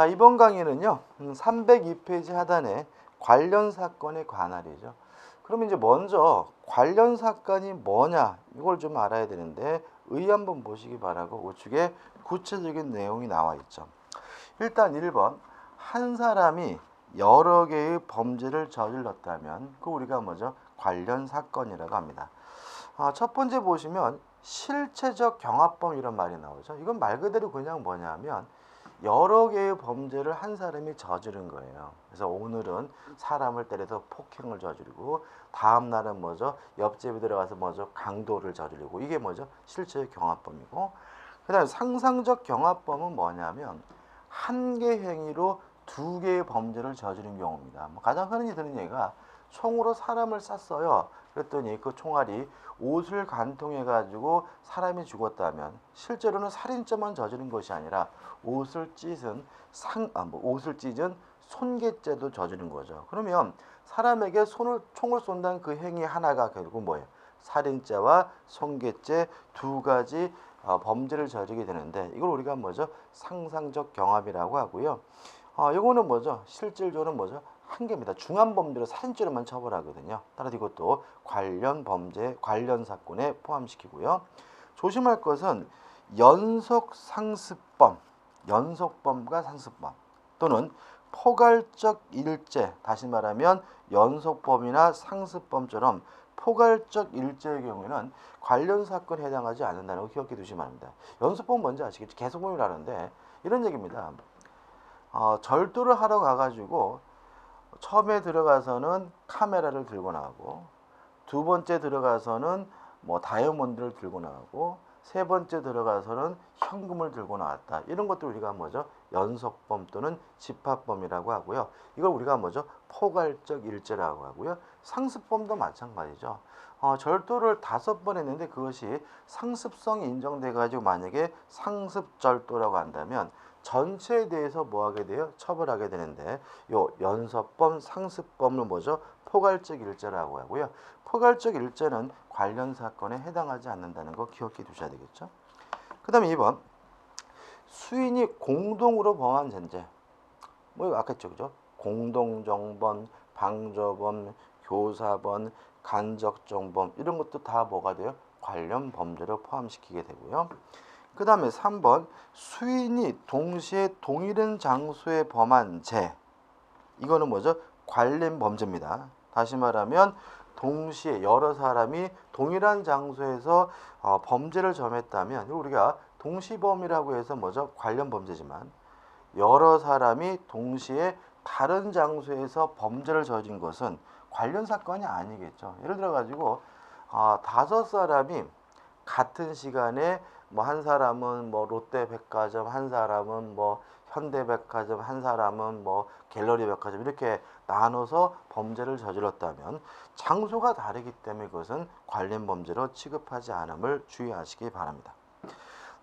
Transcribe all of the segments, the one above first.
자, 이번 강의는요. 302페이지 하단에 관련 사건의 관할이죠. 그럼 이제 먼저 관련 사건이 뭐냐 이걸 좀 알아야 되는데 의 한번 보시기 바라고 우측에 구체적인 내용이 나와 있죠. 일단 1번 한 사람이 여러 개의 범죄를 저질렀다면 그 우리가 뭐죠? 관련 사건이라고 합니다. 아, 첫 번째 보시면 실체적 경합범 이런 말이 나오죠. 이건 말 그대로 그냥 뭐냐면 여러 개의 범죄를 한 사람이 저지른 거예요. 그래서 오늘은 사람을 때려서 폭행을 저지르고 다음 날은 뭐죠? 옆집에 들어가서 뭐죠? 강도를 저지르고 이게 뭐죠? 실체적 경합범이고 그다음에 상상적 경합범은 뭐냐면 한 개 행위로 두 개의 범죄를 저지른 경우입니다. 뭐 가장 흔히 드는 얘기가 총으로 사람을 쐈어요. 그랬더니 그 총알이 옷을 관통해 가지고 사람이 죽었다면 실제로는 살인죄만 저지른 것이 아니라 옷을 찢은 상, 아, 뭐 옷을 찢은 손괴죄도 저지른 거죠. 그러면 사람에게 손을 총을 쏜다는 그 행위 하나가 결국 뭐예요? 살인죄와 손괴죄 두 가지 어, 범죄를 저지르게 되는데 이걸 우리가 뭐죠? 상상적 경합이라고 하고요. 어, 이거는 뭐죠? 실질적으로는 뭐죠? 한 개입니다. 중한 범죄로 살인죄로만 처벌하거든요. 따라서 이것도 관련 범죄, 관련 사건에 포함시키고요. 조심할 것은 연속 상습범, 연속범과 상습범 또는 포괄적 일제, 다시 말하면 연속범이나 상습범처럼 포괄적 일제의 경우에는 관련 사건에 해당하지 않는다는 거 기억해 두시면 합니다. 연속범 뭔지 아시겠죠? 계속범이라는데 이런 얘기입니다. 어, 절도를 하러 가가지고 처음에 들어가서는 카메라를 들고 나가고 두 번째 들어가서는 뭐 다이아몬드를 들고 나가고 세 번째 들어가서는 현금을 들고 나왔다. 이런 것들 우리가 뭐죠? 연속범 또는 집합범이라고 하고요. 이걸 우리가 뭐죠? 포괄적 일제라고 하고요. 상습범도 마찬가지죠. 어, 절도를 다섯 번 했는데 그것이 상습성이 인정돼 가지고 만약에 상습절도라고 한다면 전체에 대해서 뭐 하게 돼요? 처벌하게 되는데 요 연속범, 상습범은 뭐죠? 포괄적 일제라고 하고요. 포괄적 일제는 관련 사건에 해당하지 않는다는 거 기억해 두셔야 되겠죠. 그 다음에 2번 수인이 공동으로 범한 전제 뭐 아까 했죠 그죠? 공동정범, 방조범, 교사범, 간접정범 이런 것도 다 뭐가 돼요? 관련 범죄로 포함시키게 되고요. 그 다음에 3번 수인이 동시에 동일한 장소에 범한 죄 이거는 뭐죠? 관련 범죄입니다. 다시 말하면 동시에 여러 사람이 동일한 장소에서 어, 범죄를 점했다면 우리가 동시범이라고 해서 뭐죠? 관련 범죄지만 여러 사람이 동시에 다른 장소에서 범죄를 저진 것은 관련 사건이 아니겠죠. 예를 들어 가지고 어, 다섯 사람이 같은 시간에 뭐 한 사람은 뭐 롯데백화점, 한 사람은 뭐 현대백화점, 한 사람은 뭐 갤러리백화점 이렇게 나눠서 범죄를 저질렀다면 장소가 다르기 때문에 그것은 관련 범죄로 취급하지 않음을 주의하시기 바랍니다.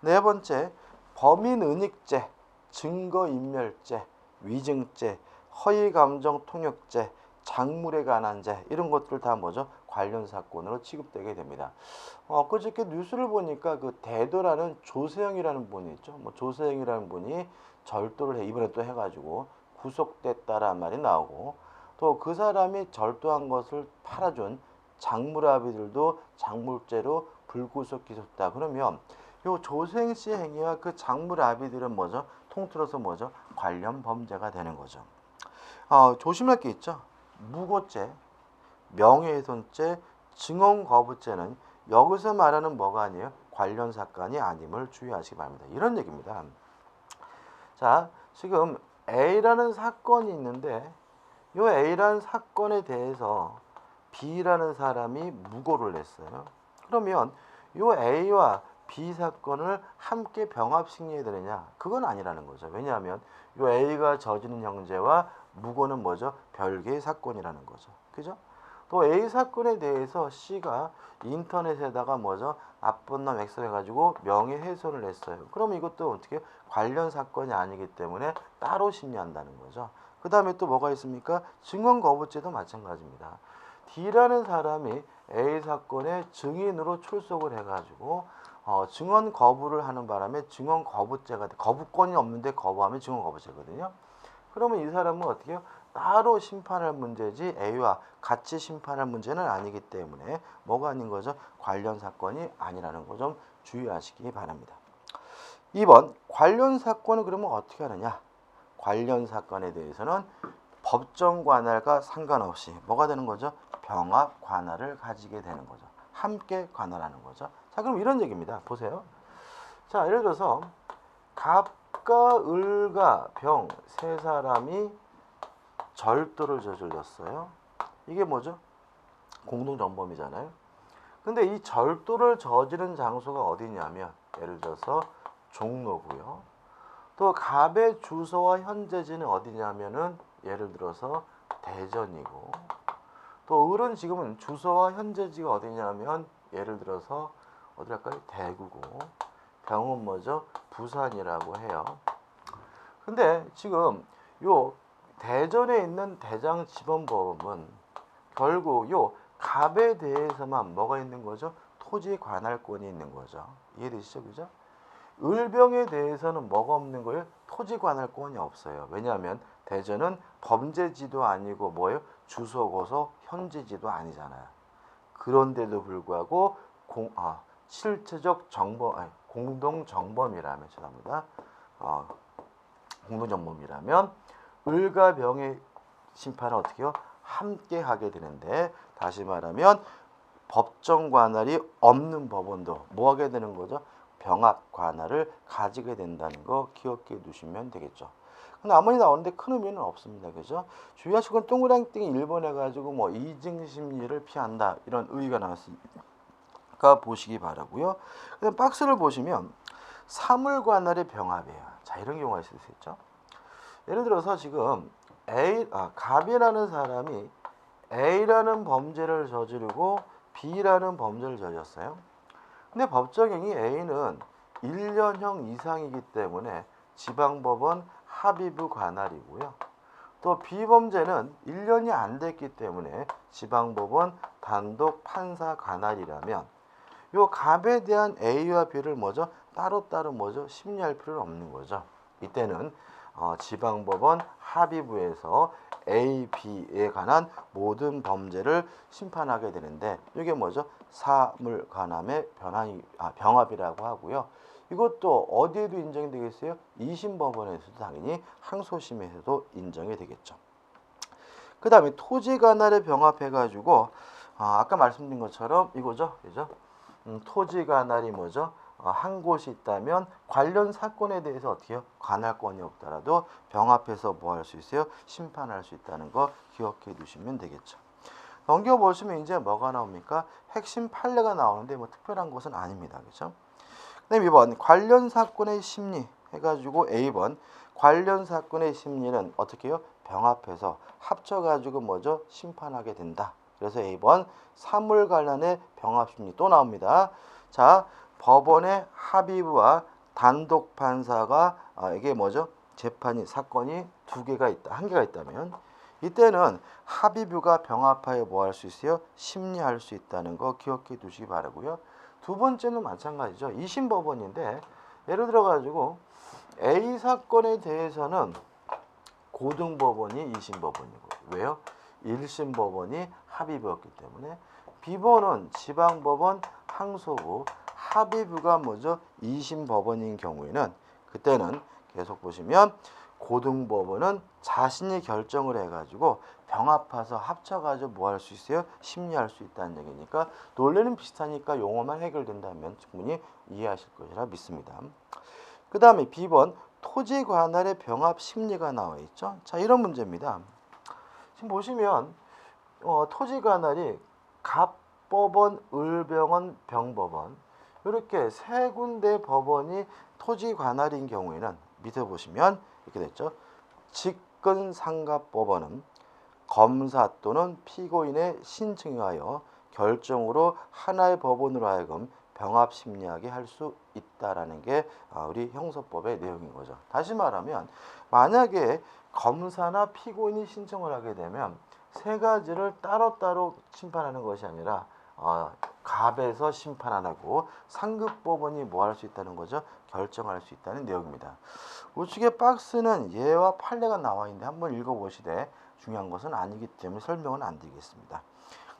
네 번째, 범인 은닉죄, 증거인멸죄, 위증죄, 허위감정 통역죄, 작물에 관한 죄 이런 것들 다 뭐죠? 관련 사건으로 취급되게 됩니다. 어, 그저께 뉴스를 보니까 그 대도라는 조세영이라는 분이 있죠. 뭐 조세영이라는 분이 절도를 해 이번에 또 해가지고 구속됐다라는 말이 나오고 또 그 사람이 절도한 것을 팔아준 장물아비들도 장물죄로 불구속 기소했다. 그러면 요 조세영 씨 행위와 그 장물아비들은 뭐죠? 통틀어서 뭐죠? 관련 범죄가 되는 거죠. 어, 조심할 게 있죠. 무고죄, 명예훼손죄, 증언거부죄는 여기서 말하는 뭐가 아니에요? 관련 사건이 아님을 주의하시기 바랍니다. 이런 얘기입니다. 자, 지금 A라는 사건이 있는데 이 A라는 사건에 대해서 B라는 사람이 무고를 냈어요. 그러면 이 A와 B 사건을 함께 병합시켜야 되느냐? 그건 아니라는 거죠. 왜냐하면 이 A가 저지른 형제와 무고는 뭐죠? 별개의 사건이라는 거죠. 그죠? 또 A 사건에 대해서 C가 인터넷에다가 뭐죠? 나쁜 놈 엑스해가지고 명예훼손을 했어요. 그럼 이것도 어떻게 관련 사건이 아니기 때문에 따로 심리한다는 거죠. 그 다음에 또 뭐가 있습니까? 증언 거부죄도 마찬가지입니다. D라는 사람이 A 사건의 증인으로 출석을 해가지고 어, 증언 거부를 하는 바람에 증언 거부죄가 돼. 거부권이 없는데 거부하면 증언 거부죄거든요. 그러면 이 사람은 어떻게 해요? 따로 심판할 문제지 A와 같이 심판할 문제는 아니기 때문에 뭐가 아닌 거죠? 관련 사건이 아니라는 거 좀 주의하시기 바랍니다. 2번 관련 사건은 그러면 어떻게 하느냐? 관련 사건에 대해서는 법정 관할과 상관없이 뭐가 되는 거죠? 병합 관할을 가지게 되는 거죠. 함께 관할하는 거죠. 자, 그럼 이런 얘기입니다. 보세요. 자, 예를 들어서 갑과 을과 병 세 사람이 절도를 저질렀어요. 이게 뭐죠? 공동정범이잖아요. 근데 이 절도를 저지른 장소가 어디냐면 예를 들어서 종로고요. 또 갑의 주소와 현재지는 어디냐면은 예를 들어서 대전이고 또 을은 지금은 주소와 현재지가 어디냐면 예를 들어서 어디랄까요? 대구고 병은 뭐죠? 부산이라고 해요. 근데 지금 요 대전에 있는 대장지방법은 결국 요 갑에 대해서만 뭐가 있는 거죠? 토지 관할권이 있는 거죠. 이해되시죠? 그죠? 을병에 대해서는 뭐가 없는 거예요? 토지 관할권이 없어요. 왜냐하면 대전은 범죄지도 아니고 뭐예요? 주소고서 현지지도 아니잖아요. 그런데도 불구하고 공, 아, 실체적 정범, 아니, 공동 정범이라면 죄송합니다. 어, 공동 정범이라면 을과 병의 심판을 어떻게 해요? 함께 하게 되는데 다시 말하면 법정 관할이 없는 법원도 뭐 하게 되는 거죠? 병합 관할을 가지게 된다는 거 기억해 두시면 되겠죠. 근데 아무리 나오는데 큰 의미는 없습니다. 그죠? 주의하실 건 동그랑땡이 1번 해가지고 뭐 이증 심리를 피한다 이런 의의가 나왔으니까 보시기 바라고요. 그다음 박스를 보시면 사물 관할의 병합이에요. 자 이런 경우가 있을 수 있죠. 예를 들어서 지금 A 아 갑이라는 사람이 A라는 범죄를 저지르고 B라는 범죄를 저질렀어요. 근데 법정형이 A는 1년형 이상이기 때문에 지방법원 합의부 관할이고요. 또 B범죄는 1년이 안 됐기 때문에 지방법원 단독 판사 관할이라면 요 갑에 대한 A와 B를 뭐죠? 따로따로 뭐죠? 심리할 필요는 없는 거죠. 이때는 어, 지방법원 합의부에서 A, B에 관한 모든 범죄를 심판하게 되는데 이게 뭐죠? 사물관함의 변환이 아, 병합이라고 하고요. 이것도 어디에도 인정이 되겠어요? 이심법원에서도 당연히 항소심에서도 인정이 되겠죠. 그 다음에 토지 관할에 병합해가지고 아, 아까 말씀드린 것처럼 이거죠, 그죠? 음, 토지 관할이 뭐죠? 어, 한 곳이 있다면 관련 사건에 대해서 어떻게 요 관할권이 없더라도 병합해서 뭐 할 수 있어요? 심판할 수 있다는 거 기억해 두시면 되겠죠. 넘겨보시면 이제 뭐가 나옵니까? 핵심 판례가 나오는데 뭐 특별한 것은 아닙니다. 그죠? 그다음 2번 관련 사건의 심리 해가지고 A번 관련 사건의 심리는 어떻게 해요? 병합해서 합쳐가지고 뭐죠? 심판하게 된다. 그래서 A번 사물 관련의 병합 심리 또 나옵니다. 자, 법원의 합의부와 단독 판사가 아, 이게 뭐죠? 재판이 사건이 두 개가 있다, 한 개가 있다면 이때는 합의부가 병합하여 뭐 할 수 있어요? 심리할 수 있다는 거 기억해 두시기 바라고요. 두 번째는 마찬가지죠. 이심 법원인데 예를 들어 가지고 A 사건에 대해서는 고등 법원이 이심 법원이고 왜요? 1심 법원이 합의부였기 때문에 B번은 지방 법원 항소부 합의부가 뭐죠? 2심 법원인 경우에는 그때는 계속 보시면 고등법원은 자신이 결정을 해가지고 병합해서 합쳐가지고 뭐 할 수 있어요? 심리할 수 있다는 얘기니까 논리는 비슷하니까 용어만 해결된다면 충분히 이해하실 것이라 믿습니다. 그 다음에 B번 토지 관할의 병합 심리가 나와 있죠. 자 이런 문제입니다. 지금 보시면 어, 토지 관할이 갑법원, 을병원, 병법원 이렇게 세 군데 법원이 토지 관할인 경우에는 밑에 보시면 이렇게 됐죠. 직근상가법원은 검사 또는 피고인의 신청에 하여 결정으로 하나의 법원으로 하여금 병합 심리하게 할 수 있다라는 게 아, 우리 형사법의 내용인 거죠. 다시 말하면 만약에 검사나 피고인이 신청을 하게 되면 세 가지를 따로따로 심판하는 것이 아니라 어, 갑에서 심판 안 하고 상급 법원이 뭐 할 수 있다는 거죠? 결정할 수 있다는 내용입니다. 우측에 박스는 예와 판례가 나와 있는데 한번 읽어보시되 중요한 것은 아니기 때문에 설명은 안 드리겠습니다.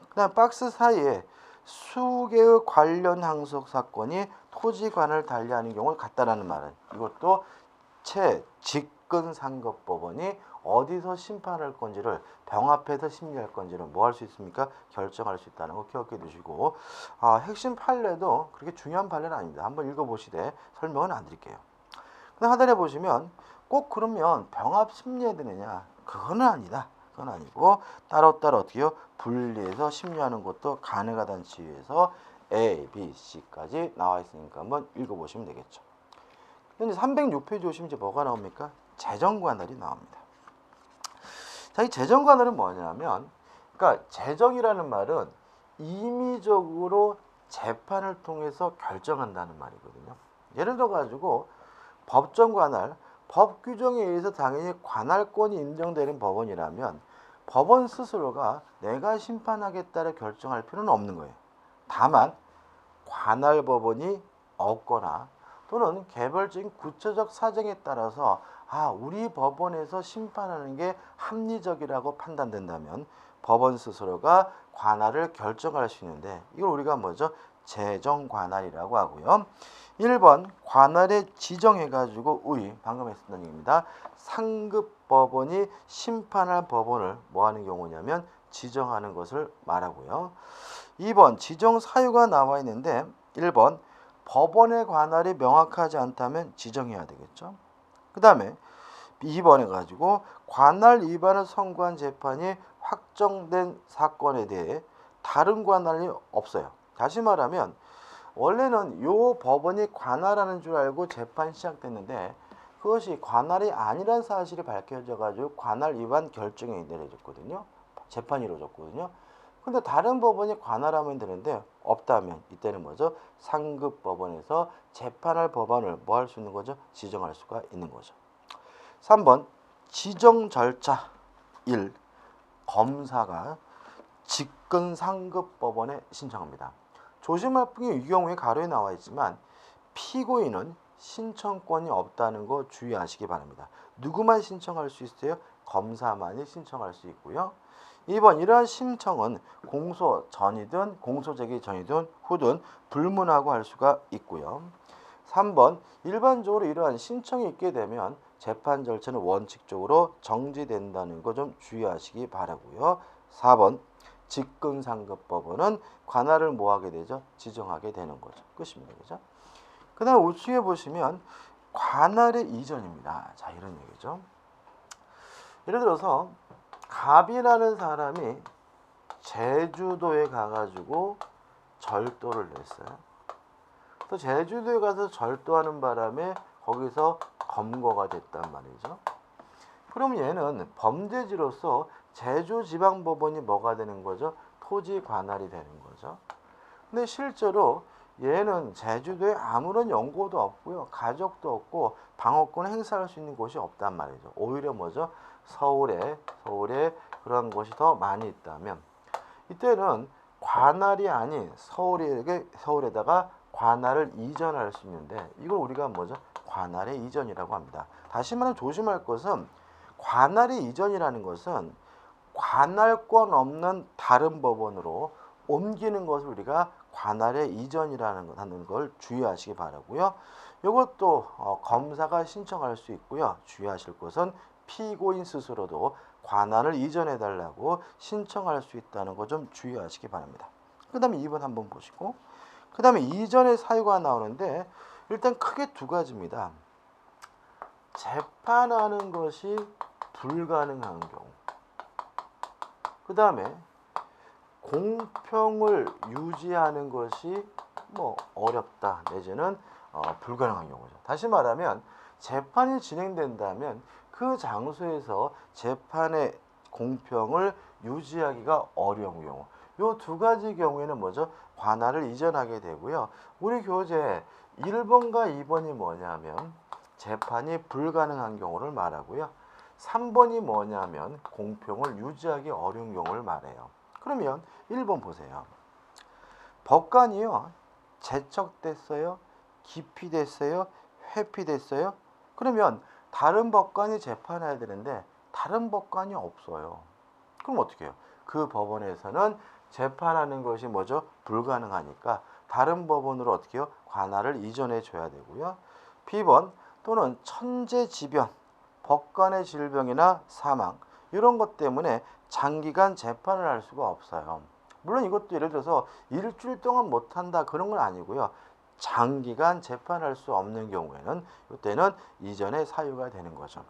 그다음 박스 사이에 수개의 관련 항속 사건이 토지관을 달리하는 경우를 같다라는 말은 이것도 채 직근 상급법원이 어디서 심판할 건지를 병합해서 심리할 건지를 뭐할 수 있습니까? 결정할 수 있다는 거 기억해 두시고 아, 핵심 판례도 그렇게 중요한 판례는 아닙니다. 한번 읽어보시되 설명은 안 드릴게요. 근데 하단에 보시면 꼭 그러면 병합 심리해야 되느냐? 그거는 아니다. 그건 아니고 따로따로 어떻게요? 분리해서 심리하는 것도 가능하다는 지위에서 A, B, C까지 나와 있으니까 한번 읽어보시면 되겠죠. 근데 306페이지 오시면 이제 뭐가 나옵니까? 재정관할이 나옵니다. 자, 이 재정 관할은 뭐냐면, 그러니까 재정이라는 말은 임의적으로 재판을 통해서 결정한다는 말이거든요. 예를 들어 가지고 법정 관할, 법 규정에 의해서 당연히 관할권이 인정되는 법원이라면 법원 스스로가 내가 심판하겠다를 결정할 필요는 없는 거예요. 다만 관할 법원이 없거나 또는 개별적인 구체적 사정에 따라서 아 우리 법원에서 심판하는 게 합리적이라고 판단된다면 법원 스스로가 관할을 결정할 수 있는데 이걸 우리가 뭐죠? 재정 관할이라고 하고요. 1번 관할에 지정해 가지고 의 방금 했었던 얘기입니다. 상급 법원이 심판할 법원을 뭐 하는 경우냐면 지정하는 것을 말하고요. 2번 지정 사유가 나와 있는데 1번 법원의 관할이 명확하지 않다면 지정해야 되겠죠. 그 다음에 2번에 가지고 관할 위반을 선고한 재판이 확정된 사건에 대해 다른 관할이 없어요. 다시 말하면 원래는 요 법원이 관할하는 줄 알고 재판 시작됐는데 그것이 관할이 아니란 사실이 밝혀져 가지고 관할 위반 결정이 내려졌거든요. 재판이 이루어졌거든요. 근데 다른 법원이 관할하면 되는데 없다면 이때는 뭐죠? 상급 법원에서 재판할 법안을 뭐 할 수 있는 거죠? 지정할 수가 있는 거죠. 3번 지정 절차 1 검사가 직근 상급 법원에 신청합니다. 조심할 분이 이 경우에 가로에 나와 있지만 피고인은 신청권이 없다는 거 주의하시기 바랍니다. 누구만 신청할 수 있어요? 검사만이 신청할 수 있고요. 2번 이러한 신청은 공소 전이든 공소 제기 전이든 후든 불문하고 할 수가 있고요. 3번 일반적으로 이러한 신청이 있게 되면 재판 절차는 원칙적으로 정지된다는 거 좀 주의하시기 바라고요. 4번 직근상급법원은 관할을 뭐하게 되죠? 지정하게 되는 거죠. 끝입니다. 그죠? 그 다음 우측에 보시면 관할의 이전입니다. 자 이런 얘기죠. 예를 들어서 갑이라는 사람이 제주도에 가가지고 절도를 냈어요. 또 제주도에 가서 절도하는 바람에 거기서 검거가 됐단 말이죠. 그럼 얘는 범죄지로서 제주지방법원이 뭐가 되는 거죠? 토지 관할이 되는 거죠. 근데 실제로 얘는 제주도에 아무런 연고도 없고요. 가족도 없고 방어권 행사할 수 있는 곳이 없단 말이죠. 오히려 뭐죠? 서울에 서울에 그런 곳이 더 많이 있다면 이때는 관할이 아닌 서울에게 서울에다가 관할을 이전할 수 있는데 이걸 우리가 뭐죠? 관할의 이전이라고 합니다. 다시 말하면 조심할 것은 관할의 이전이라는 것은 관할권 없는 다른 법원으로 옮기는 것을 우리가 관할의 이전이라는 하는 걸 주의하시기 바라고요. 이것도 어, 검사가 신청할 수 있고요. 주의하실 것은 피고인 스스로도 관할을 이전해 달라고 신청할 수 있다는 거 좀 주의하시기 바랍니다. 그 다음에 2번 한번 보시고 그 다음에 이전의 사유가 나오는데 일단 크게 두 가지입니다. 재판하는 것이 불가능한 경우 그 다음에 공평을 유지하는 것이 뭐 어렵다 내지는 어, 불가능한 경우죠. 다시 말하면 재판이 진행된다면 그 장소에서 재판의 공평을 유지하기가 어려운 경우. 요 두 가지 경우에는 뭐죠? 관할을 이전하게 되고요. 우리 교재 1번과 2번이 뭐냐면 재판이 불가능한 경우를 말하고요. 3번이 뭐냐면 공평을 유지하기 어려운 경우를 말해요. 그러면 1번 보세요. 법관이요. 제척됐어요. 기피됐어요. 회피됐어요. 그러면 다른 법관이 재판해야 되는데 다른 법관이 없어요. 그럼 어떻게 해요? 그 법원에서는 재판하는 것이 뭐죠? 불가능하니까 다른 법원으로 어떻게 해요? 관할을 이전해 줘야 되고요. B번 또는 천재지변, 법관의 질병이나 사망 이런 것 때문에 장기간 재판을 할 수가 없어요. 물론 이것도 예를 들어서 일주일 동안 못한다 그런 건 아니고요. 장기간 재판할 수 없는 경우에는 이때는 이전의 사유가 되는 거죠.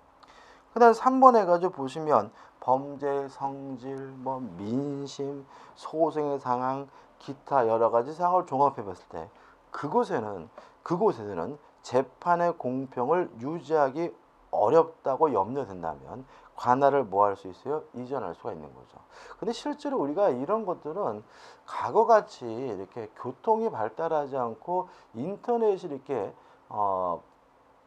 그 다음 3번 해가지고 보시면 범죄 성질, 뭐 민심, 소송의 상황, 기타 여러 가지 상황을 종합해 봤을 때 그곳에는 그곳에서는 재판의 공평을 유지하기 어렵다고 염려된다면 관할을 뭐 할 수 있어요? 이전할 수가 있는 거죠. 근데 실제로 우리가 이런 것들은 과거같이 이렇게 교통이 발달하지 않고 인터넷이 이렇게 어,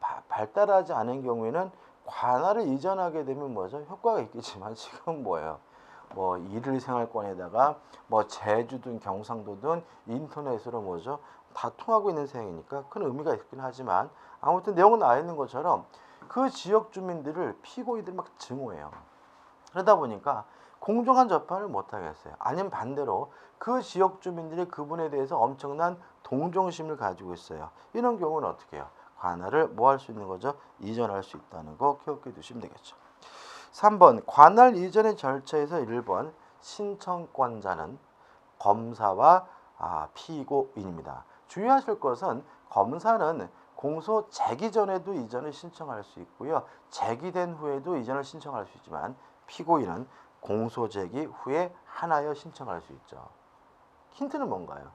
바, 발달하지 않은 경우에는 관할을 이전하게 되면 뭐죠? 효과가 있겠지만 지금 뭐예요? 뭐 일일 생활권에다가 뭐 제주든 경상도든 인터넷으로 뭐죠? 다 통하고 있는 상황이니까 큰 의미가 있긴 하지만 아무튼 내용은 나와 있는 것처럼 그 지역 주민들을 피고인들 막 증오해요. 그러다 보니까 공정한 재판을 못 하겠어요. 아니면 반대로 그 지역 주민들이 그분에 대해서 엄청난 동정심을 가지고 있어요. 이런 경우는 어떻게 해요? 관할을 뭐 할 수 있는 거죠? 이전할 수 있다는 거 기억해 두시면 되겠죠. 3번 관할 이전의 절차에서 1번 신청권자는 검사와 아, 피고인입니다. 주의하실 것은 검사는 공소 제기 전에도 이전을 신청할 수 있고요. 제기된 후에도 이전을 신청할 수 있지만 피고인은 공소 제기 후에 하나여 신청할 수 있죠. 힌트는 뭔가요?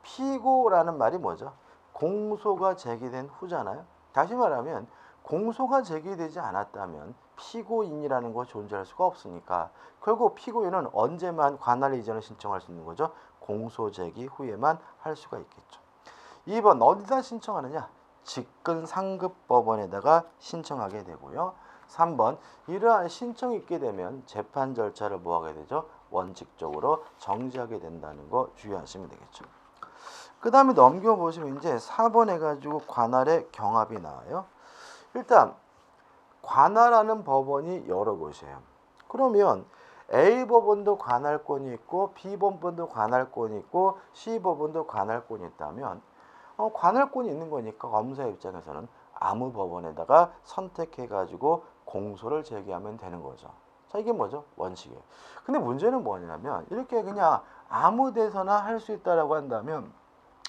피고라는 말이 뭐죠? 공소가 제기된 후잖아요. 다시 말하면 공소가 제기되지 않았다면 피고인이라는 거 존재할 수가 없으니까 결국 피고인은 언제만 관할 이전을 신청할 수 있는 거죠? 공소 제기 후에만 할 수가 있겠죠. 2번 어디다 신청하느냐? 직근 상급 법원에다가 신청하게 되고요. 3번 이러한 신청이 있게 되면 재판 절차를 뭐 하게 되죠? 원칙적으로 정지하게 된다는 거 주의하시면 되겠죠. 그 다음에 넘겨보시면 이제 4번 해가지고 관할의 경합이 나와요. 일단 관할하는 법원이 여러 곳이에요. 그러면 A 법원도 관할권이 있고 B 법원도 관할권이 있고 C 법원도 관할권이 있다면 어, 관할권이 있는 거니까 검사 입장에서는 아무 법원에다가 선택해 가지고 공소를 제기하면 되는 거죠. 자 이게 뭐죠? 원칙이에요. 근데 문제는 뭐냐면 이렇게 그냥 아무 데서나 할 수 있다라고 한다면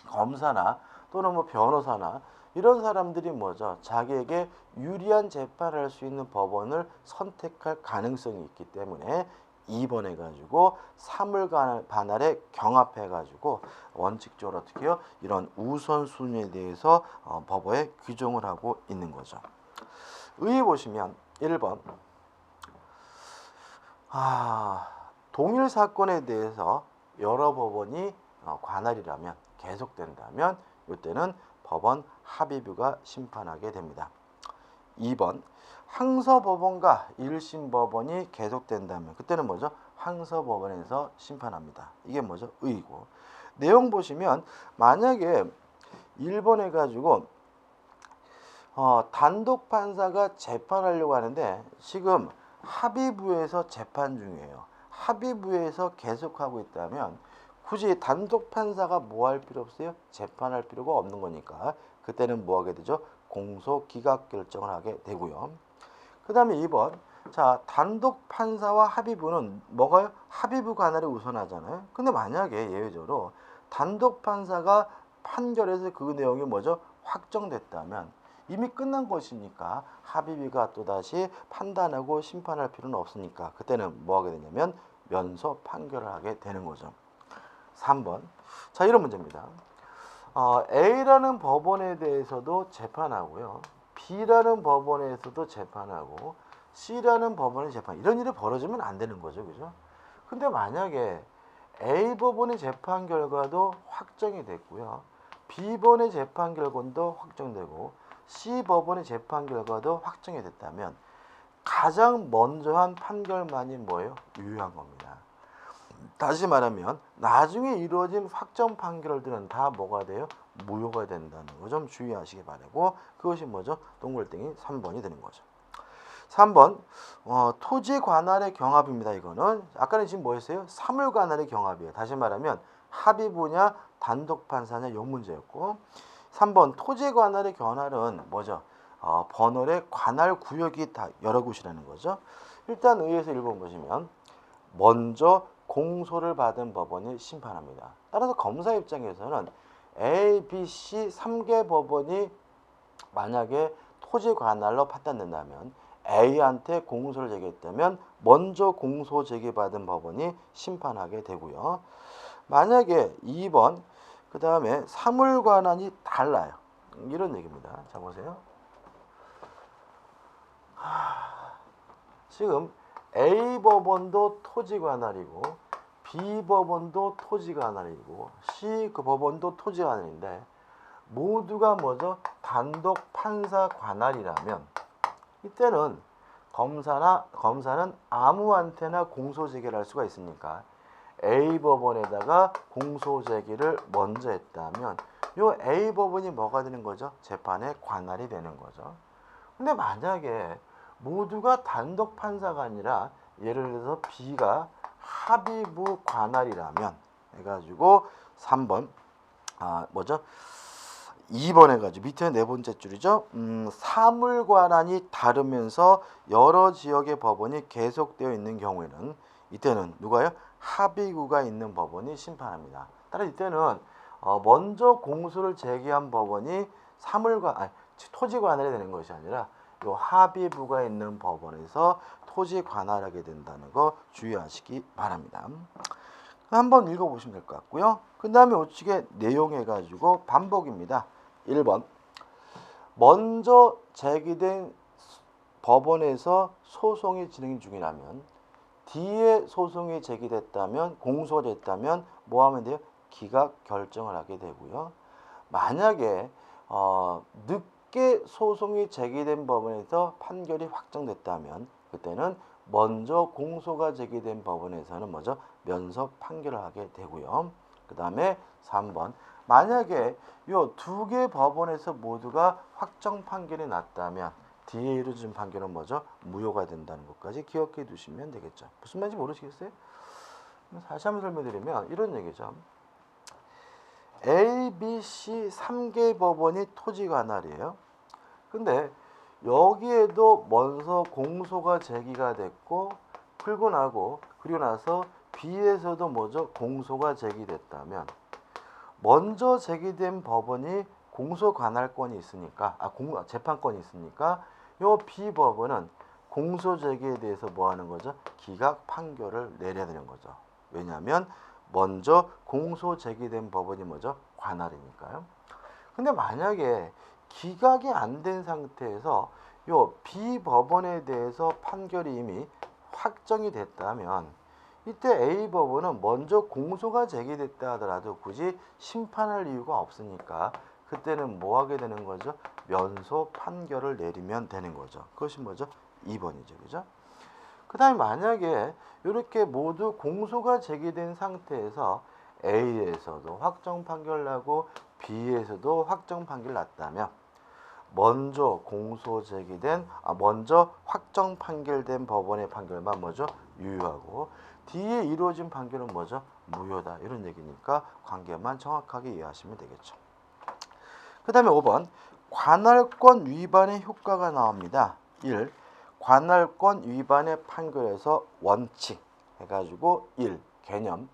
검사나 또는 뭐 변호사나 이런 사람들이 뭐죠? 자기에게 유리한 재판을 할 수 있는 법원을 선택할 가능성이 있기 때문에 2번 해가지고 사물 반할에 경합해가지고 원칙적으로 어떻게 해요? 이런 우선순위에 대해서 어, 법원에 규정을 하고 있는 거죠. 의에 보시면 1번 아, 동일 사건에 대해서 여러 법원이 어, 관할이라면 계속된다면 이때는 법원 합의부가 심판하게 됩니다. 2번 항서법원과 1심 법원이 계속된다면 그때는 뭐죠? 항서법원에서 심판합니다. 이게 뭐죠? 의고. 내용 보시면 만약에 1번 해가지고 어, 단독 판사가 재판하려고 하는데 지금 합의부에서 재판 중이에요. 합의부에서 계속하고 있다면 굳이 단독 판사가 뭐 할 필요 없어요? 재판할 필요가 없는 거니까 그때는 뭐 하게 되죠? 공소 기각 결정을 하게 되고요. 그 다음에 2번 자 단독 판사와 합의부는 뭐가요? 합의부 관할이 우선하잖아요. 근데 만약에 예외적으로 단독 판사가 판결에서 그 내용이 뭐죠? 확정됐다면 이미 끝난 것이니까 합의비가 또다시 판단하고 심판할 필요는 없으니까 그때는 뭐 하게 되냐면 면소 판결을 하게 되는 거죠. 3번. 자, 이런 문제입니다. 어, A라는 법원에 대해서도 재판하고요. B라는 법원에서도 재판하고 C라는 법원에 재판 이런 일이 벌어지면 안 되는 거죠. 그죠? 근데 만약에 A 법원의 재판 결과도 확정이 됐고요. B 법원의 재판 결과도 확정되고 C 법원의 재판 결과도 확정이 됐다면 가장 먼저 한 판결만이 뭐예요? 유효한 겁니다. 다시 말하면 나중에 이루어진 확정 판결들은 다 뭐가 돼요? 무효가 된다는 거 좀 주의하시기 바라고 그것이 뭐죠? 동글땡이 3번이 되는 거죠. 3번 어, 토지 관할의 경합입니다. 이거는 아까는 지금 뭐였어요? 사물 관할의 경합이에요. 다시 말하면 합의 분야 단독 판사냐 요 문제였고 3번 토지 관할의 경합은 뭐죠? 어, 번홀의 관할 구역이 다 여러 곳이라는 거죠. 일단 의에서 1번 보시면 먼저 공소를 받은 법원이 심판합니다. 따라서 검사 입장에서는 A, B, C 3개 법원이 만약에 토지 관할로 판단된다면 A한테 공소를 제기했다면 먼저 공소 제기받은 법원이 심판하게 되고요. 만약에 2번 그 다음에 사물 관한이 달라요. 이런 얘기입니다. 자 보세요. 지금 A 법원도 토지 관할이고 B 법원도 토지 관할이고 C 그 법원도 토지 관할인데 모두가 뭐죠? 단독 판사 관할이라면 이때는 검사나 검사는 아무한테나 공소 제기를 할 수가 있으니까 A 법원에다가 공소 제기를 먼저 했다면 요 A 법원이 뭐가 되는 거죠? 재판의 관할이 되는 거죠. 근데 만약에 모두가 단독 판사가 아니라 예를 들어서 B가 합의부 관할이라면 해가지고 3번 아 뭐죠? 2번 해가지고 밑에 네 번째 줄이죠. 음, 사물 관한이 다르면서 여러 지역의 법원이 계속되어 있는 경우에는 이때는 누가요? 합의구가 있는 법원이 심판합니다. 따라 이때는 어, 먼저 공소를 제기한 법원이 사물관 아니, 토지 관할이 되는 것이 아니라 요 합의부가 있는 법원에서 토지 관할하게 된다는 거 주의하시기 바랍니다. 한번 읽어보시면 될 것 같고요. 그 다음에 우측에 내용 해가지고 반복입니다. 1번 먼저 제기된 법원에서 소송이 진행 중이라면 뒤에 소송이 제기됐다면 공소가 됐다면 뭐 하면 돼요? 기각 결정을 하게 되고요. 만약에 어, 늦게 소송이 제기된 법원에서 판결이 확정됐다면 그때는 먼저 공소가 제기된 법원에서는 먼저 면석 판결을 하게 되고요. 그 다음에 3번 만약에 요 두 개 법원에서 모두가 확정 판결이 났다면 뒤에 이루어진 판결은 뭐죠? 무효가 된다는 것까지 기억해 두시면 되겠죠. 무슨 말인지 모르시겠어요? 다시 한번 설명드리면 이런 얘기죠. A, B, C 3개 법원이 토지 관할이에요. 근데 여기에도 먼저 공소가 제기가 됐고 풀고 나고 그리고 나서 B에서도 뭐죠? 공소가 제기됐다면 먼저 제기된 법원이 공소 관할권이 있으니까 아 공, 재판권이 있으니까 요 B 법원은 공소 제기에 대해서 뭐 하는 거죠? 기각 판결을 내려야 되는 거죠. 왜냐하면 먼저 공소 제기된 법원이 뭐죠? 관할이니까요. 근데 만약에 기각이 안 된 상태에서 요 B 법원에 대해서 판결이 이미 확정이 됐다면 이때 A 법원은 먼저 공소가 제기됐다 하더라도 굳이 심판할 이유가 없으니까 그때는 뭐 하게 되는 거죠? 면소 판결을 내리면 되는 거죠. 그것이 뭐죠? 2번이죠. 그죠? 그 다음에 만약에 이렇게 모두 공소가 제기된 상태에서 A에서도 확정 판결 나고 B에서도 확정 판결 났다면 먼저 공소 제기된 아 먼저 확정 판결된 법원의 판결만 뭐죠? 유효하고 뒤에 이루어진 판결은 뭐죠? 무효다. 이런 얘기니까 관계만 정확하게 이해하시면 되겠죠. 그 다음에 5번 관할권 위반의 효과가 나옵니다. 1. 관할권 위반의 판결에서 원칙 해가지고 1. 개념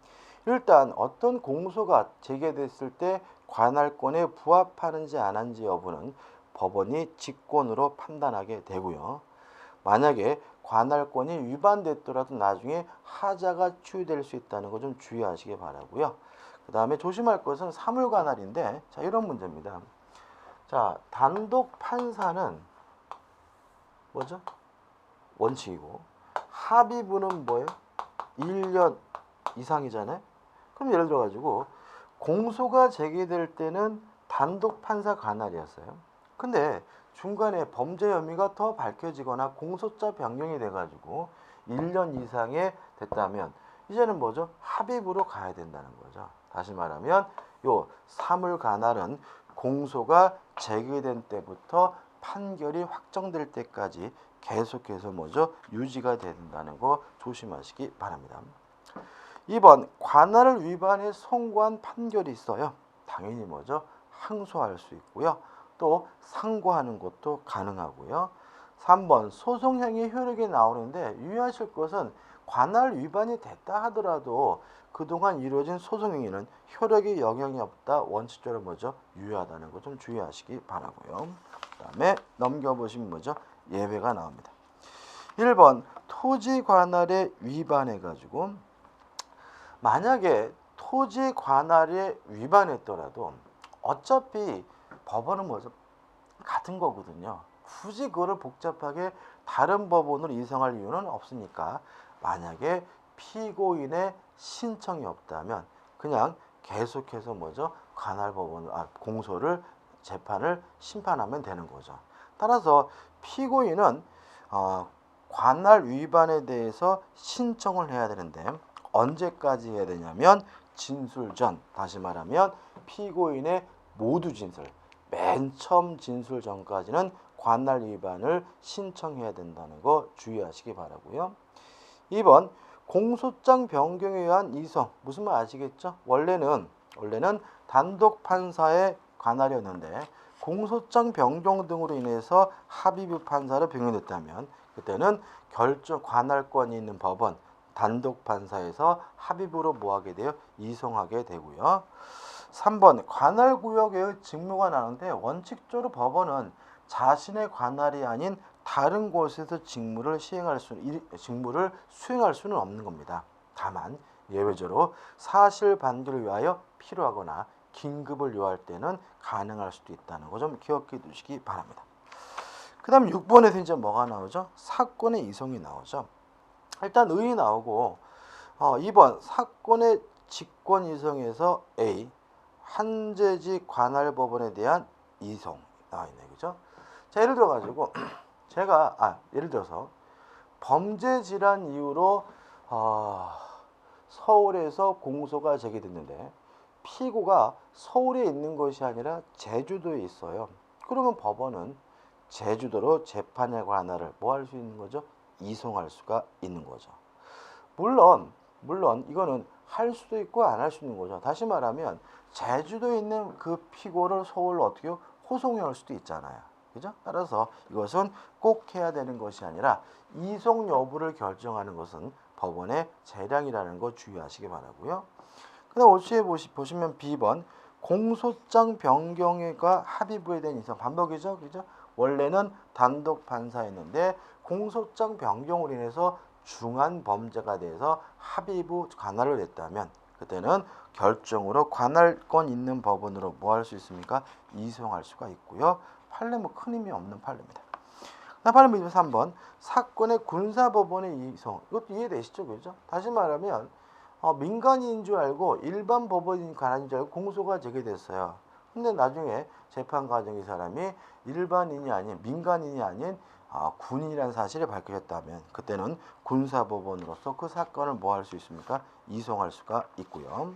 일단 어떤 공소가 제기됐을 때 관할권에 부합하는지 안 하는지 여부는 법원이 직권으로 판단하게 되고요. 만약에 관할권이 위반됐더라도 나중에 하자가 추이될 수 있다는 거 좀 주의하시기 바라고요. 그 다음에 조심할 것은 사물관할인데 자 이런 문제입니다. 자 단독 판사는 뭐죠? 원칙이고 합의부는 뭐예요? 1년 이상이잖아요. 그럼 예를 들어 가지고 공소가 제기될 때는 단독 판사 관할이었어요. 근데 중간에 범죄 혐의가 더 밝혀지거나 공소자 변경이 돼가지고 1년 이상의 됐다면 이제는 뭐죠? 합의부로 가야 된다는 거죠. 다시 말하면 요 사물 관할은 공소가 제기된 때부터 판결이 확정될 때까지 계속해서 뭐죠? 유지가 된다는 거 조심하시기 바랍니다. 2번 관할을 위반해 선고한 판결이 있어요. 당연히 뭐죠? 항소할 수 있고요. 또 상고하는 것도 가능하고요. 3번 소송형이 효력이 나오는데 유의하실 것은 관할 위반이 됐다 하더라도 그동안 이루어진 소송행위는 효력이 영향이 없다 원칙적으로 뭐죠 유효하다는 거좀 주의하시기 바라고요. 그 다음에 넘겨보시면 뭐죠 예외가 나옵니다. 1번 토지 관할에 위반해 가지고 만약에 토지 관할에 위반했더라도 어차피 법원은 뭐죠 같은 거거든요. 굳이 그거를 복잡하게 다른 법원으로 이송할 이유는 없으니까 만약에 피고인의 신청이 없다면 그냥 계속해서 뭐죠 관할 법원 아 공소를 재판을 심판하면 되는 거죠. 따라서 피고인은 어, 관할 위반에 대해서 신청을 해야 되는데 언제까지 해야 되냐면 진술 전 다시 말하면 피고인의 모두 진술 맨 처음 진술 전까지는 관할 위반을 신청해야 된다는 거 주의하시기 바라고요. 2번 공소장 변경에 의한 이성 무슨 말 아시겠죠? 원래는 원래는 단독 판사의 관할이었는데 공소장 변경 등으로 인해서 합의부 판사로 변경됐다면 그때는 결정 관할권이 있는 법원 단독 판사에서 합의부로 모하게 되어 이송하게 되고요. 3번 관할 구역의 직무가 나는데 원칙적으로 법원은 자신의 관할이 아닌 다른 곳에서 직무를 시행할 수 직무를 수행할 수는 없는 겁니다. 다만 예외적으로 사실 반기를 위하여 필요하거나 긴급을 요할 때는 가능할 수도 있다는 거 좀 기억해 두시기 바랍니다. 그 다음 6번에서 이제 뭐가 나오죠? 사건의 이송이 나오죠. 일단 의이 나오고 어, 2번 사건의 직권 이송에서 A 한재지 관할 법원에 대한 이송 나와 있네 그죠? 자 예를 들어 가지고 제가 아 예를 들어서 범죄 질환 이유로 어, 서울에서 공소가 제기됐는데 피고가 서울에 있는 것이 아니라 제주도에 있어요. 그러면 법원은 제주도로 재판의 관할을 뭐 할 수 있는 거죠? 이송할 수가 있는 거죠. 물론 물론 이거는 할 수도 있고 안 할 수 있는 거죠. 다시 말하면 제주도에 있는 그 피고를 서울로 어떻게 호송할 수도 있잖아요. 그죠? 따라서 이것은 꼭 해야 되는 것이 아니라 이송 여부를 결정하는 것은 법원의 재량이라는 거 주의하시기 바라고요. 그다음 오시에 보시, 보시면 B번 공소장 변경과 합의부에 대한 이송 반복이죠. 그죠? 원래는 단독 판사였는데 공소장 변경으로 인해서 중한 범죄가 돼서 합의부 관할을 냈다면 그때는 결정으로 관할권 있는 법원으로 뭐 할 수 있습니까? 이송할 수가 있고요. 판례 뭐큰 의미 없는 판례입니다. 판례 3번 사건의 군사법원의 이송 이것도 이해되시죠? 그죠? 다시 말하면 어, 민간인인 줄 알고 일반 법원인 관할인 줄 알고 공소가 제기됐어요. 근데 나중에 재판 과정 이 사람이 일반인이 아닌 민간인이 아닌 아, 군인이라는 사실이 밝혀졌다면 그때는 군사법원으로서 그 사건을 뭐 할 수 있습니까? 이송할 수가 있고요.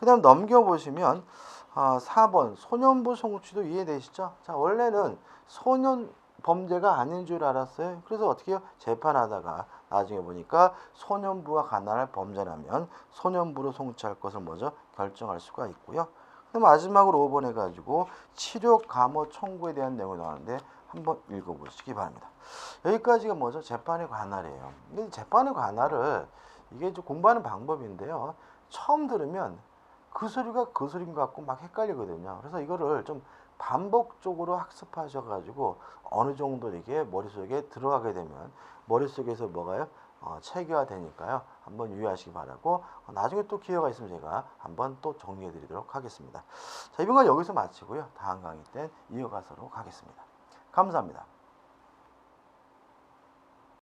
그 다음 넘겨보시면 아, 4번 소년부 송치도 이해되시죠? 자 원래는 소년 범죄가 아닌 줄 알았어요. 그래서 어떻게 해요? 재판하다가 나중에 보니까 소년부와 관할할 범죄라면 소년부로 송치할 것을 먼저 결정할 수가 있고요. 마지막으로 5번 해가지고 치료 감호 청구에 대한 내용이 나오는데 한번 읽어보시기 바랍니다. 여기까지가 뭐죠? 재판의 관할이에요. 근데 재판의 관할을 이게 좀 공부하는 방법인데요. 처음 들으면 그 소리가 그 소리인 것 같고 막 헷갈리거든요. 그래서 이거를 좀 반복적으로 학습하셔가지고 어느 정도 이게 머릿속에 들어가게 되면 머릿속에서 뭐가요? 어, 체계화되니까요. 한번 유의하시기 바라고 어, 나중에 또 기회가 있으면 제가 한번 또 정리해 드리도록 하겠습니다. 자, 이번 건 여기서 마치고요. 다음 강의 때 이어가도록 하겠습니다. 감사합니다.